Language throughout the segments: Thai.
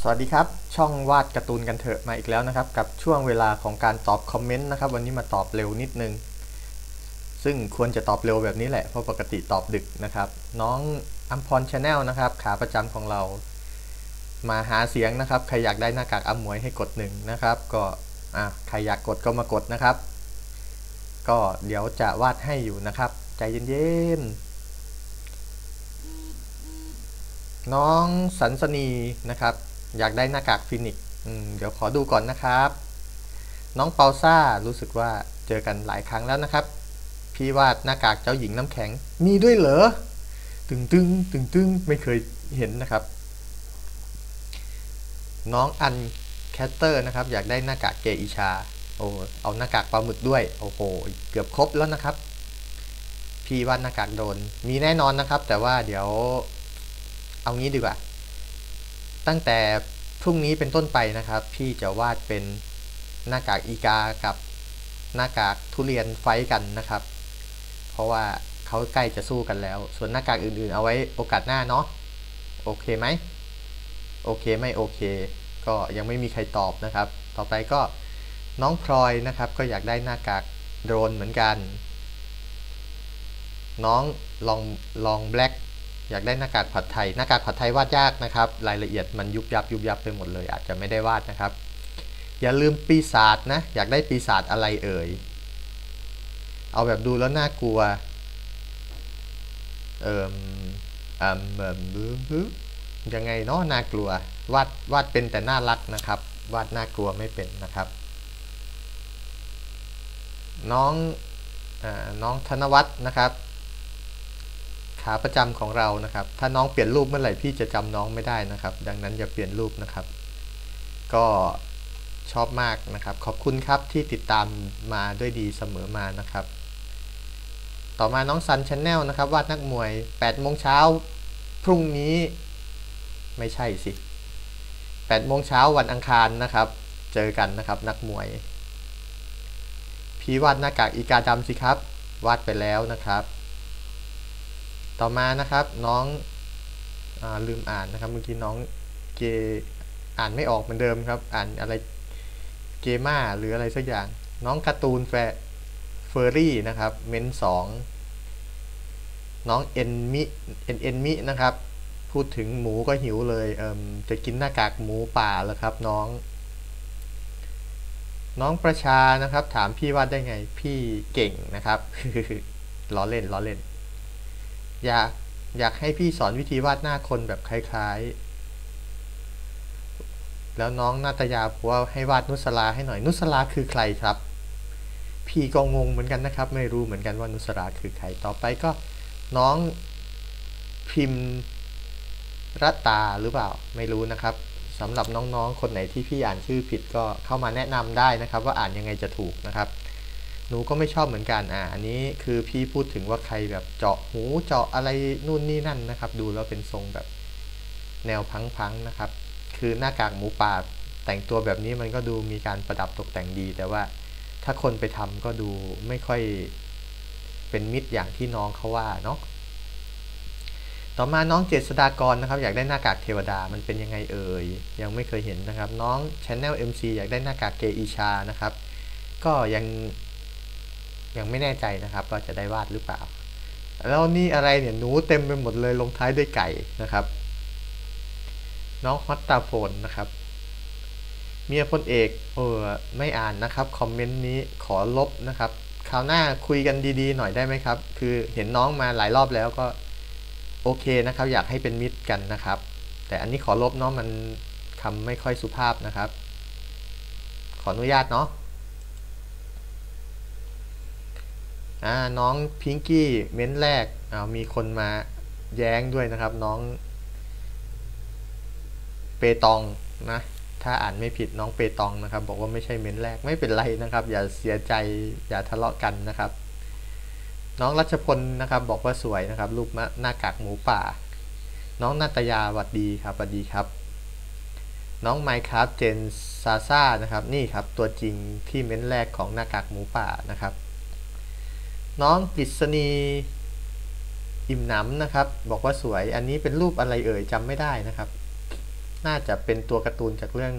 สวัสดีครับ ช่องวาดการ์ตูนกันเถอะมาอีกแล้วนะครับ กับช่วงเวลาของการตอบคอมเมนต์นะครับ วันนี้มาตอบเร็วนิดนึง ซึ่งควรจะตอบเร็วแบบนี้แหละ เพราะปกติตอบดึกนะครับ น้องอัมพรชาแนลนะครับ ขาประจำของเรา มาหาเสียงนะครับ ใครอยากได้หน้ากากอัมหมวยให้กดหนึ่งนะครับ ก็อ่าใครอยากกดก็มากดนะครับ ก็เดี๋ยวจะวาดให้อยู่นะครับ ใจเย็นๆน้องสันสนีนะครับ อยากได้หน้ากากฟินิกเดี๋ยวขอดูก่อนนะครับ น้องเปาซ่ารู้สึกว่าเจอกันหลายครั้งแล้วนะครับ พี่วาดหน้ากากเจ้าหญิงน้ำแข็งมีด้วยเหรอตึงตึงตึงตึงไม่เคยเห็นนะครับ น้องอันแคสเตอร์นะครับ อยากได้หน้ากากเกอิชาโอ้เอาหน้ากากปลาหมึกด้วย โอ้โห เกือบครบแล้วนะครับ พี่วาดหน้ากากโดน มีแน่นอนนะครับ แต่ว่าเดี๋ยว เอางี้ดีกว่า ตั้งแต่พรุ่งนี้เป็นต้นไปนะครับ พี่จะวาดเป็นหน้ากากอีกากับหน้ากากทุเรียนไฟกันนะครับ เพราะว่าเขาใกล้จะสู้กันแล้ว ส่วนหน้ากากอื่นๆ เอาไว้โอกาสหน้าเนาะโอเคไหมโอเคไม่โอเค ก็ยังไม่มีใครตอบนะครับ ต่อไปก็น้องพลอยนะครับ ก็อยากได้หน้ากากโดรนเหมือนกัน น้องลองลองแบล็ก อยากได้หน้ากากผัดไทย หน้ากากผัดไทยวาดยากนะครับ รายละเอียดมันยุบยับยุบยับไปหมดเลย อาจจะไม่ได้วาดนะครับ อย่าลืมปีศาจนะ อยากได้ปีศาจอะไรเอ่ย เอาแบบดูแล้วน่ากลัว เอ่มอ่มเบิ่มบึ้บึ้ยังไงเนาะน่ากลัว วาดวาดเป็นแต่น่ารักนะครับ วาดน่ากลัวไม่เป็นนะครับ น้องอน้องธนวัฒน์นะครับ ขาประจำของเรานะครับ ถ้าน้องเปลี่ยนรูปเมื่อไหร่พี่จะจำน้องไม่ได้นะครับ ดังนั้นอย่าเปลี่ยนรูปนะครับ ก็ชอบมากนะครับ ขอบคุณครับที่ติดตามมาด้วยดีเสมอมานะครับ ต่อมาน้องซันชาแนลนะครับวาดนักมวย8โมงเช้าพรุ่งนี้ไม่ใช่สิ8โมงเช้าวันอังคารนะครับ เจอกันนะครับนักมวย พี่วาดหน้ากากอีกาดำสิครับ วาดไปแล้วนะครับ ต่อมานะครับน้องอลืมอ่านนะครับเมื่อกี้น้องเกอ่านไม่ออกเหมือนเดิมครับ อ่านอะไรเกมาหรืออะไรสักอย่าง น้องการ์ตูนแฟเฟอร์รี่นะครับ เมนสองน้องเอ็นมิเอ็นเอ็นมินะครับ พูดถึงหมูก็หิวเลยเอ่มจะกินหน้ากากหมูป่าแล้วครับน้อง น้องประชานะครับ ถามพี่ว่าได้ไงพี่เก่งนะครับล้อเล่นล้อเล่น อยากอยากให้พี่สอนวิธีวาดหน้าคนแบบคล้ายๆ แล้วน้องนาตยาบอกว่าให้วาดนุสลาให้หน่อยนุสลาคือใครครับ พี่ก็งงเหมือนกันนะครับ ไม่รู้เหมือนกันว่านุสลาคือใครต่อไปก็น้องพิมพ์รัตตาหรือเปล่าไม่รู้นะครับสำหรับน้องๆ คนไหนที่พี่อ่านชื่อผิดก็เข้ามาแนะนำได้นะครับ ว่าอ่านยังไงจะถูกนะครับ หนูก็ไม่ชอบเหมือนกันอ่าอันนี้คือพี่พูดถึงว่าใครแบบเจาะหูเจาะอะไรนู่นนี่นั่นนะครับ ดูแล้วเป็นทรงแบบแนวพังๆนะครับ คือหน้ากากหมูป่าแต่งตัวแบบนี้มันก็ดูมีการประดับตกแต่งดี แต่ว่าถ้าคนไปทำก็ดูไม่ค่อยเป็นมิตรอย่างที่น้องเขาว่าเนาะต่อมาน้องเจษดากรนะครับ อยากได้หน้ากากเทวดามันเป็นยังไงเอ่ยยังไม่เคยเห็นนะครับ น้อง Channel MC อยากได้หน้ากากเกอีชานะครับ ก็ยัง ยังไม่แน่ใจนะครับว่าจะได้วาดหรือเปล่า แล้วนี่อะไรเนี่ยหนูเต็มไปหมดเลยลงท้ายด้วยไก่นะครับ น้องฮอตตาโฟนนะครับเมียพลเอกเออไม่อ่านนะครับคอมเมนต์นี้ขอลบนะครับคราวหน้าคุยกันดีๆ หน่อยได้ไหมครับ คือเห็นน้องมาหลายรอบแล้วก็โอเคนะครับ อยากให้เป็นมิตรกันนะครับ แต่อันนี้ขอลบเนาะมันคำไม่ค่อยสุภาพนะครับ ขออนุญาตเนาะอ่า น้องพิงกี้เม้นแรกมีคนมาแย้งด้วยนะครับ น้องเปตองนะถ้าอ่านไม่ผิดน้องเปตองนะครับ บอกว่าไม่ใช่เม้นแรกไม่เป็นไรนะครับ อย่าเสียใจอย่าทะเลาะกันนะครับ น้องรัชพลนะครับ บอกว่าสวยนะครับ รูปหน้ากากหมูป่า น้องนาตยาหวัดดีครับหวัดดีครับ น้องไมค์ครับเจนซาซ่านะครับ นี่ครับตัวจริงที่เม้นแรกของหน้ากากหมูป่านะครับ น้องกฤษณีอิ่มหนำนะครับ บอกว่าสวยอันนี้เป็นรูปอะไรเอ่ยจำไม่ได้นะครับ น่าจะเป็นตัวการ์ตูนจากเรื่อง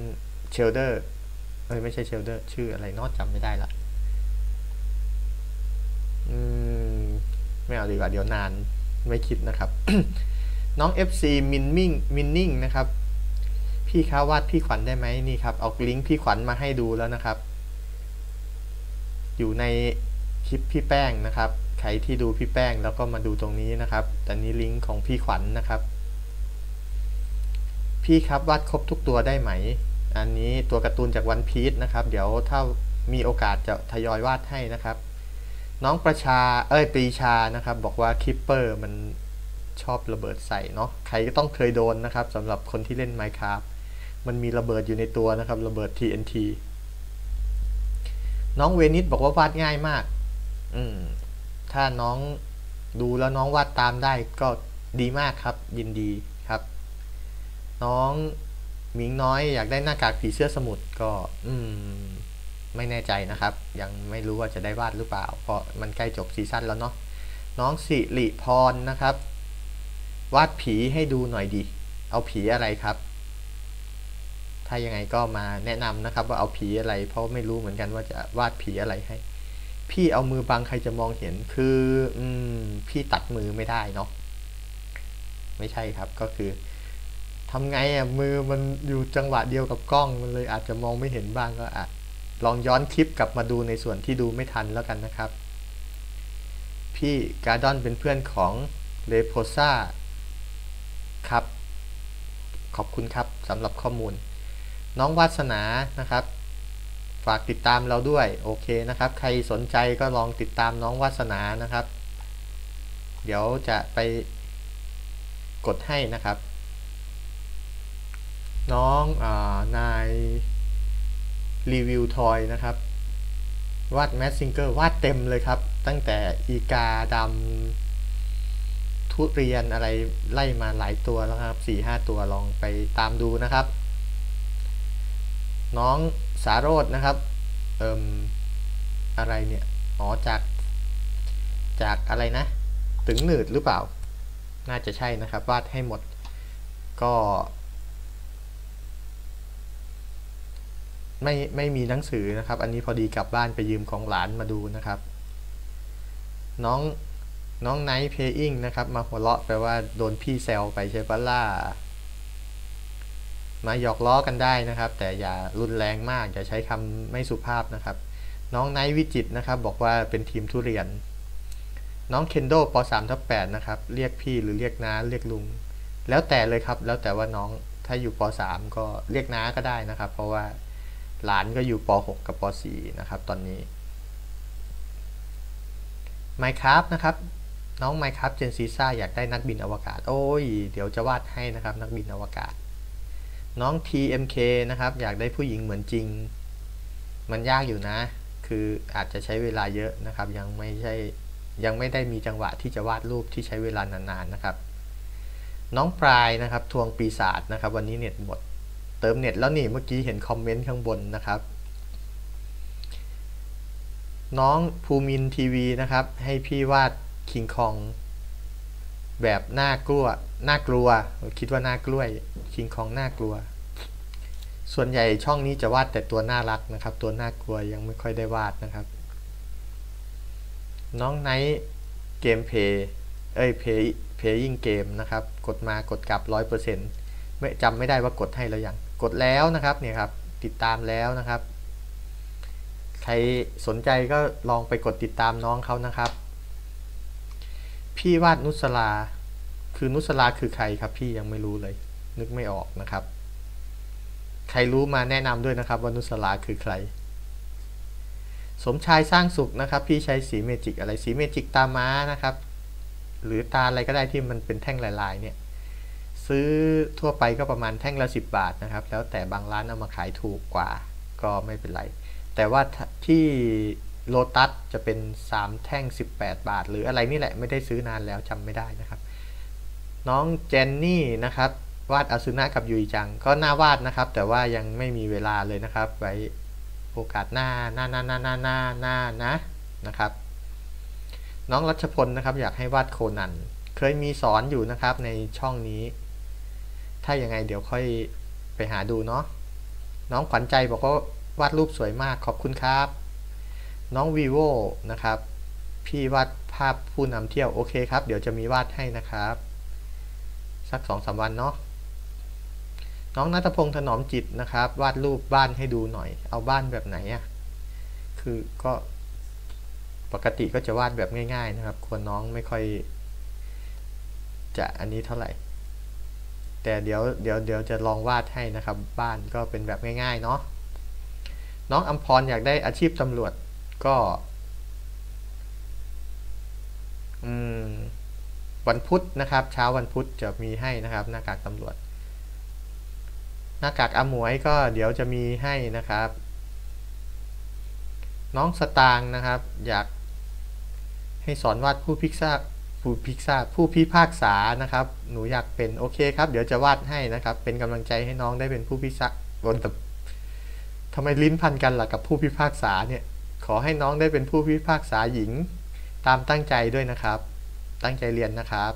เชลเดอร์เอ้ยไม่ใช่เชลเดอร์ชื่ออะไรนอจำไม่ได้ละอืมไม่เอาดีกว่าเดี๋ยวนานไม่คิดนะครับ น้อง FC มินมิ่งมินนิ่งนะครับ พี่คะวาดพี่ขวัญได้ไหมนี่ครับ เอาลิงก์พี่ขวัญมาให้ดูแล้วนะครับ อยู่ใน คลิปพี่แป้งนะครับ ใครที่ดูพี่แป้งแล้วก็มาดูตรงนี้นะครับแต่นี้ลิงก์ของพี่ขวัญนนะครับ พี่ครับวาดครบทุกตัวได้ไหม อันนี้ตัวการ์ตูนจากวันพีชนะครับ เดี๋ยวถ้ามีโอกาสจะทยอยวาดให้นะครับ น้องประชา เอ้ยปีชานะครับ บอกว่าคิปเปอร์มันชอบระเบิดใส่เนาะ ใครก็ต้องเคยโดนนะครับสำหรับคนที่เล่น Minecraft มันมีระเบิดอยู่ในตัวนะครับ ระเบิด TNT น้องเวนิสบอกว่าวาดง่ายมาก อืม ถ้าน้องดูแล้วน้องวาดตามได้ก็ดีมากครับ ยินดีครับ น้องมิงน้อยอยากได้หน้ากากผีเสื้อสมุทรก็ อืม ไม่แน่ใจนะครับ ยังไม่รู้ว่าจะได้วาดหรือเปล่า เพราะมันใกล้จบซีซั่นแล้วเนาะน้องสิริพรนะครับ วาดผีให้ดูหน่อยดิเอาผีอะไรครับ ถ้ายังไงก็มาแนะนำนะครับ ว่าเอาผีอะไร เพราะไม่รู้เหมือนกันว่าจะวาดผีอะไรให้ พี่เอามือบังใครจะมองเห็น คืออืมพี่ตัดมือไม่ได้เนาะไม่ใช่ครับก็คือทำไงอะมือมันอยู่จังหวะเดียวกับกล้องมันเลยอาจจะมองไม่เห็นบ้างก็อาจลองย้อนคลิปกลับมาดูในส่วนที่ดูไม่ทันแล้วกันนะครับ พี่การ์ดอนเป็นเพื่อนของเลโพซ่าครับ ขอบคุณครับสำหรับข้อมูล น้องวาสนานะครับ ฝากติดตามเราด้วย โอเคนะครับ ใครสนใจก็ลองติดตามน้องวาสนานะครับ เดี๋ยวจะไปกดให้นะครับ น้องอนายรีวิวทอยนะครับ วาดแมสซิงเกอร์วาดเต็มเลยครับ ตั้งแต่อีกาดำทุเรียนอะไรไล่มาหลายตัวแล้วครับสี่ห้าตัวลองไปตามดูนะครับ น้องสาโรดนะครับเอิมอะไรเนี่ยอ๋อจากจากอะไรนะ ถึงหนืดหรือเปล่า น่าจะใช่นะครับ วาดให้หมดก็ ไม่ไม่มีหนังสือนะครับ อันนี้พอดีกลับบ้านไปยืมของหลานมาดูนะครับ น้องน้องไนท์เพย์อิงนะครับ มาหัวเราะแปลว่าโดนพี่แซวไปใช่ปะล่ะ มาหยอกล้อกันได้นะครับ แต่อย่ารุนแรงมาก อย่าใช้คำไม่สุภาพนะครับ น้องไนท์วิจิตนะครับ บอกว่าเป็นทีมทุเรียน น้องเคนโดป3ทับ8นะครับ เรียกพี่หรือเรียกน้าเรียกลุง แล้วแต่เลยครับ แล้วแต่ว่าน้องถ้าอยู่ป3ก็เรียกน้าก็ได้นะครับ เพราะว่าหลานก็อยู่ป .6 กับป .4 นะครับ ตอนนี้ Minecraft นะครับน้อง Minecraft เจนซีซ่าอยากได้นักบินอวกาศ โอ้ย เดี๋ยวจะวาดให้นะครับ นักบินอวกาศ น้อง TMK นะครับ อยากได้ผู้หญิงเหมือนจริง มันยากอยู่นะ คืออาจจะใช้เวลาเยอะนะครับ ยังไม่ใช่ยังไม่ได้มีจังหวะที่จะวาดรูปที่ใช้เวลานานๆนะครับ น้องปลายนะครับ ทวงปีศาจนะครับ วันนี้เน็ตหมด เติมเน็ตแล้วนี่เมื่อกี้เห็นคอมเมนต์ข้างบนนะครับน้องภูมินทีวีนะครับ ให้พี่วาดคิงคอง แบบน่ากลัว น่ากลัว คิดว่าน่ากล้วยคิงคองน่ากลัว ส่วนใหญ่ช่องนี้จะวาดแต่ตัวน่ารักนะครับ ตัวน่ากลัวยังไม่ค่อยได้วาดนะครับ น้องไนท์เกมเพย์เอ้ยเพย์เพย์ยิงเกมนะครับ กดมากดกลับร้อยเปอร์เซ็นต์ไม่จำไม่ได้ว่ากดให้แล้วยังกดแล้วนะครับเนี่ยครับติดตามแล้วนะครับ ใครสนใจก็ลองไปกดติดตามน้องเขานะครับ พี่วาดนุสลา คือนุสลาคือใครครับพี่ยังไม่รู้เลย นึกไม่ออกนะครับ ใครรู้มาแนะนำด้วยนะครับว่านุสลาคือใคร สมชายสร้างสุขนะครับ พี่ใช้สีเมจิกอะไรสีเมจิกตาม้านะครับ หรือตาอะไรก็ได้ที่มันเป็นแท่งลายๆเนี่ยซื้อทั่วไปก็ประมาณแท่งละ 10 บาทนะครับ แล้วแต่บางร้านเอามาขายถูกกว่าก็ไม่เป็นไร แต่ว่าที่โลตัสจะเป็น 3 แท่ง 18 บาท หรืออะไรนี่แหละไม่ได้ซื้อนานแล้วจำไม่ได้นะครับ น้องเจนนี่นะครับวาดอาซุนะกับยุยจัง ก็น่าวาดนะครับ แต่ว่ายังไม่มีเวลาเลยนะครับ ไว้โอกาสหน้าหน้าหน้าหน้าหน้าหน้าหน้านะนะครับ น้องรัชพลนะครับ อยากให้วาดโคนันเคยมีสอนอยู่นะครับในช่องนี้ ถ้ายังไงเดี๋ยวค่อยไปหาดูเนาะน้องขวัญใจบอกว่าวาดรูปสวยมากขอบคุณครับ น้องวีโวนะครับ พี่วาดภาพผู้นำเที่ยวโอเคครับ เดี๋ยวจะมีวาดให้นะครับ สักสองสาวันเนาะน้องนัทพงษ์ถนอมจิตนะครับ วาดรูปบ้านให้ดูหน่อย เอาบ้านแบบไหนอะ่ะคือก็ปกติก็จะวาดแบบง่าย ๆ นะครับ ควรน้องไม่ค่อย จะอันนี้เท่าไหร่ แต่เดี๋ยวเดี๋ยวเดี๋ยวจะลองวาดให้นะครับ บ้านก็เป็นแบบง่าย ๆ เนาะน้องอัมพรอยากได้อาชีพตำรวจก็ อืม วันพุธนะครับ เช้าวันพุธจะมีให้นะครับ หน้ากากตำรวจ หน้ากากอมวยก็เดี๋ยวจะมีให้นะครับ น้องสตางนะครับ อยากให้สอนวาดผู้พิกษาผู้พิกษาผู้พิพากษานะครับ หนูอยากเป็นโอเคครับ เดี๋ยวจะวาดให้นะครับ เป็นกำลังใจให้น้องได้เป็นผู้พิพากษาบนแต่ทำไมลิ้นพันกันล่ะกับผู้พิพากษาเนี่ยขอให้น้องได้เป็นผู้พิพากษาหญิงตามตั้งใจด้วยนะครับ ตั้งใจเรียนนะครับ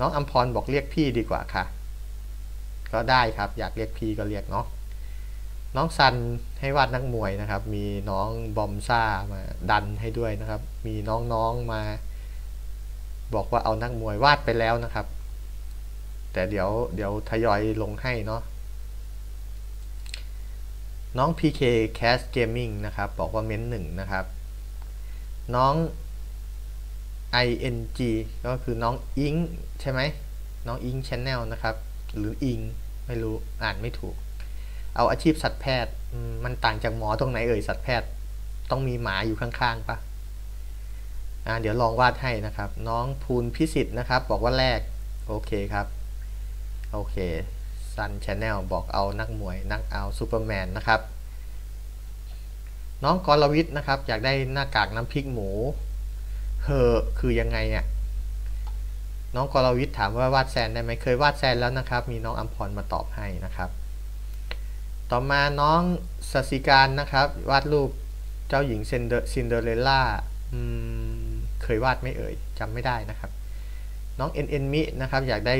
น้องอัมพรบอกเรียกพี่ดีกว่าค่ะ ก็ได้ครับอยากเรียกพี่ก็เรียกเนาะน้องซันให้วาดนักมวยนะครับ มีน้องบอมซ่ามาดันให้ด้วยนะครับ มีน้องๆมา บอกว่าเอานักมวยวาดไปแล้วนะครับ แต่เดี๋ยวเดี๋ยวทยอยลงให้เนาะน้อง PK Cast Gaming นะครับ บอกว่าเม้นหนึ่งนะครับ น้อง ing ก็คือน้องอิงใช่ไหมน้องอิงชแนลนะครับ หรืออิงไม่รู้อ่านไม่ถูก เอาอาชีพสัตวแพทย์มันต่างจากหมอตรงไหนเอ่ยสัตวแพทย์ ต้องมีหมาอยู่ข้างๆปะอ่าเดี๋ยวลองวาดให้นะครับ น้องภูนพิสิทธ์นะครับ บอกว่าแรก โอเคครับ โอเคซันชแนลบอกเอานักมวย นักเอาซูเปอร์แมนนะครับ น้องกรวิทย์นะครับ อยากได้หน้ากากน้ำพริกหมู เฮอคือยังไงอะน้องกรวิทย์ถามว่าวาดแซนได้ไหมเคยวาดแซนแล้วนะครับ มีน้องอัมพรมาตอบให้นะครับ ต่อมาน้องสสิการนะครับ วาดรูปเจ้าหญิงซินเดอเรลล่าเคยวาดไม่เอ่ยจำไม่ได้นะครับ น้องเอ็นเอ็นมินะครับอยากได้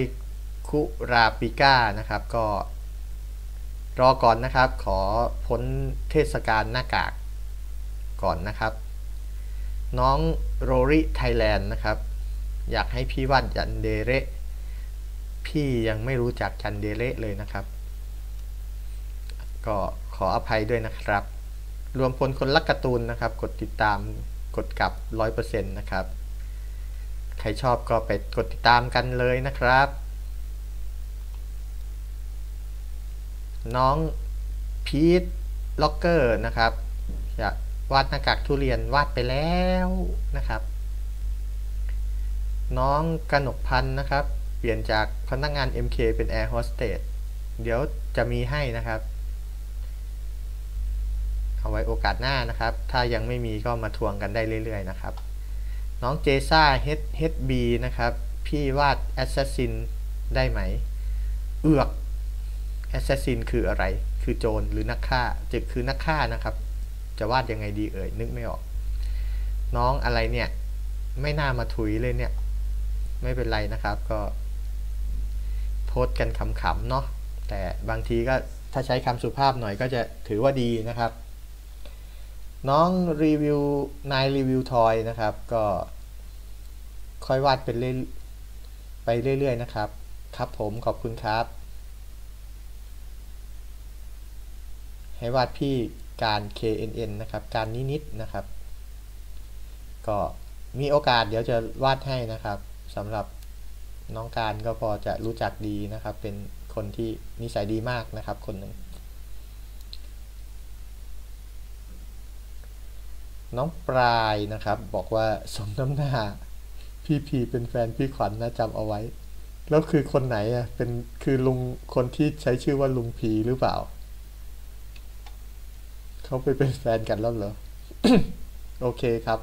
คุราปิก้านะครับก็ รอก่อนนะครับ ขอพ้นเทศกาลหน้ากากก่อนนะครับ น้องโรริไทยแลนด์นะครับ อยากให้พี่วาดจันเดเรพี่ยังไม่รู้จักจันเดเรเลยนะครับ ก็ขออภัยด้วยนะครับ รวมพลคนรักการ์ตูนนะครับ กดติดตามกดกลับ 100%นะครับ ใครชอบก็ไปกดติดตามกันเลยนะครับ น้องพีทล็อกเกอร์นะครับอยาก วาดหน้ากากทุเรียนวาดไปแล้วนะครับ น้องกนกพันธ์นะครับ เปลี่ยนจากพนักงาน MK เป็นแอร์โฮสเตสเดี๋ยวจะมีให้นะครับ เอาไว้โอกาสหน้านะครับ ถ้ายังไม่มีก็มาทวงกันได้เรื่อยๆนะครับ น้องเจซ่า HB นะครับ พี่วาดแอสซัสซินได้ไหม เอือกแอสซัสซินคืออะไร คือโจรหรือนักฆ่าจะคือนักฆ่านะครับ จะวาดยังไงดีเอ่ยนึกไม่ออก น้องอะไรเนี่ย ไม่น่ามาถุยเลยเนี่ย ไม่เป็นไรนะครับก็โพสกันขำๆเนาะแต่บางทีก็ถ้าใช้คำสุภาพหน่อยก็จะถือว่าดีนะครับ น้องรีวิวนายรีวิวทอยนะครับ ก็ค่อยวาดเป็นเรื่อยไปเรื่อยๆนะครับ ครับผมขอบคุณครับ ให้วาดพี่ การ KNN นะครับ การนิดๆนะครับ ก็มีโอกาสเดี๋ยวจะวาดให้นะครับสำหรับน้องการก็พอจะรู้จักดีนะครับ เป็นคนที่นิสัยดีมากนะครับ คนหนึ่งน้องปลายนะครับ บอกว่าสมน้ำหน้าพี่พีเป็นแฟนพี่ขวัญนนะจำเอาไว้ แล้วคือคนไหนอะเป็นคือลุงคนที่ใช้ชื่อว่าลุงพีหรือเปล่า เขาไปเป็นแฟนกันแล้วเหรอ โอเคครับ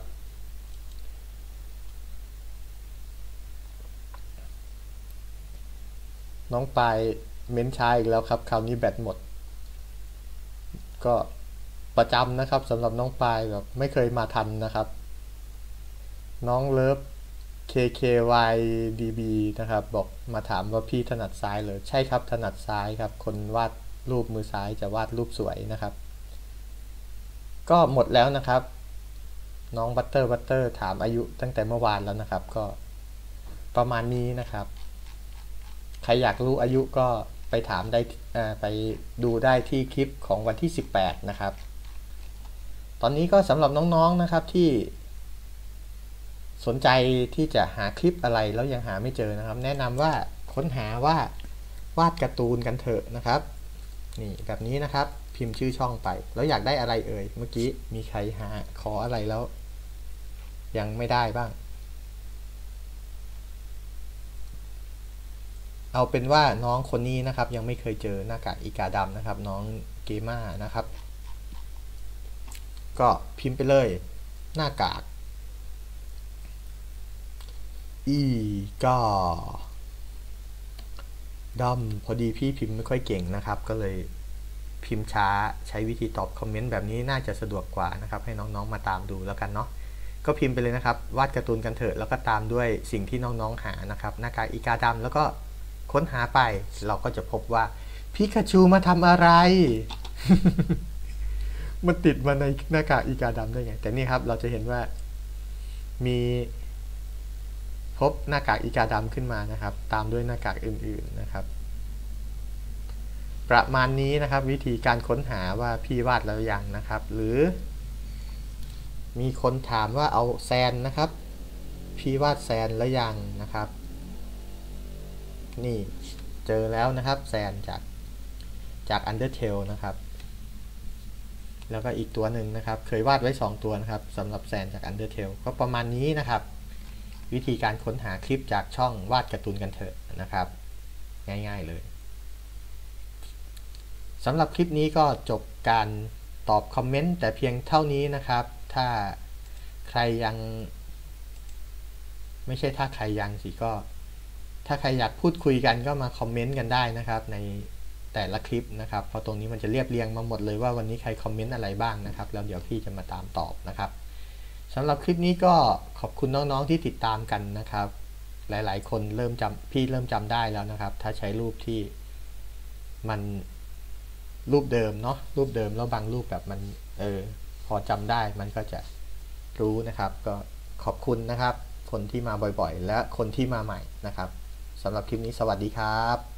น้องปายเม้นชายอีกแล้วครับ คราวนี้แบตหมด ก็ประจำนะครับสำหรับน้องปายแบบไม่เคยมาทันนะครับ น้องเลิฟ KKYDB นะครับ บอกมาถามว่าพี่ถนัดซ้ายเลยใช่ครับถนัดซ้ายครับ คนวาดรูปมือซ้ายจะวาดรูปสวยนะครับ ก็หมดแล้วนะครับ น้องบัตเตอร์บัตเตอร์ถามอายุตั้งแต่เมื่อวานแล้วนะครับ ก็ประมาณนี้นะครับ ใครอยากรู้อายุก็ไปถามได้ไปดูได้ที่คลิปของวันที่ 18 นะครับ ตอนนี้ก็สำหรับน้องๆนะครับที่สนใจที่จะหาคลิปอะไรแล้วยังหาไม่เจอนะครับ แนะนำว่าค้นหาว่าวาดการ์ตูนกันเถอะนะครับ นี่แบบนี้นะครับ พิมพ์ชื่อช่องไป แล้วอยากได้อะไรเอ่ย เมื่อกี้มีใครหาขออะไรแล้ว ยังไม่ได้บ้าง เอาเป็นว่าน้องคนนี้นะครับ ยังไม่เคยเจอหน้ากากอีกาดำนะครับ น้องเกม่านะครับ ก็พิมพ์ไปเลยหน้ากาก อีกาดำพอดีพี่พิมพ์ไม่ค่อยเก่งนะครับ ก็เลย พิมพ์ช้าใช้วิธีตอบคอมเมนต์แบบนี้น่าจะสะดวกกว่านะครับ ให้น้องๆมาตามดูแล้วกันเนาะก็พิมพ์ไปเลยนะครับ วาดการ์ตูนกันเถอะแล้วก็ตามด้วยสิ่งที่น้องๆหานะครับหน้ากากอีกาดำแล้วก็ค้นหาไป เราก็จะพบว่าพิกาชูมาทำอะไร มันติดมาในหน้ากากอีกาดำได้ไง แต่นี่ครับเราจะเห็นว่ามีพบหน้ากากอีกาดำขึ้นมานะครับ ตามด้วยหน้ากากอื่นๆนะครับ ประมาณนี้นะครับ วิธีการค้นหาว่าพี่วาดแล้วยังนะครับ หรือ มีคนถามว่าเอาแซนนะครับ พี่วาดแซนแล้วยังนะครับ นี่เจอแล้วนะครับแซนจากจาก Undertale นะครับ แล้วก็อีกตัวหนึ่งนะครับ เคยวาดไว้ 2 ตัวนะครับสำหรับแซนจาก Undertale ก็ประมาณนี้นะครับ วิธีการค้นหาคลิปจากช่องวาดการ์ตูนกันเถอะนะครับ ง่ายๆเลย สำหรับคลิปนี้ก็จบการตอบคอมเมนต์แต่เพียงเท่านี้นะครับ ถ้าใครยัง ไม่ใช่ถ้าใครยังสิก็ ถ้าใครอยากพูดคุยกันก็มาคอมเมนต์กันได้นะครับ ในแต่ละคลิปนะครับ เพราะตรงนี้มันจะเรียบเรียงมาหมดเลยว่าวันนี้ใครคอมเมนต์อะไรบ้างนะครับ แล้วเดี๋ยวพี่จะมาตามตอบนะครับสำหรับคลิปนี้ก็ขอบคุณน้องๆที่ติดตามกันนะครับ หลายๆ คนเริ่มจำพี่เริ่มจำได้แล้วนะครับ ถ้าใช้รูปที่มัน รูปเดิมเนาะรูปเดิมแล้วบางรูปแบบมันเออพอจำได้มันก็จะรู้นะครับ ก็ขอบคุณนะครับ คนที่มาบ่อยๆ และคนที่มาใหม่นะครับสำหรับคลิปนี้สวัสดีครับ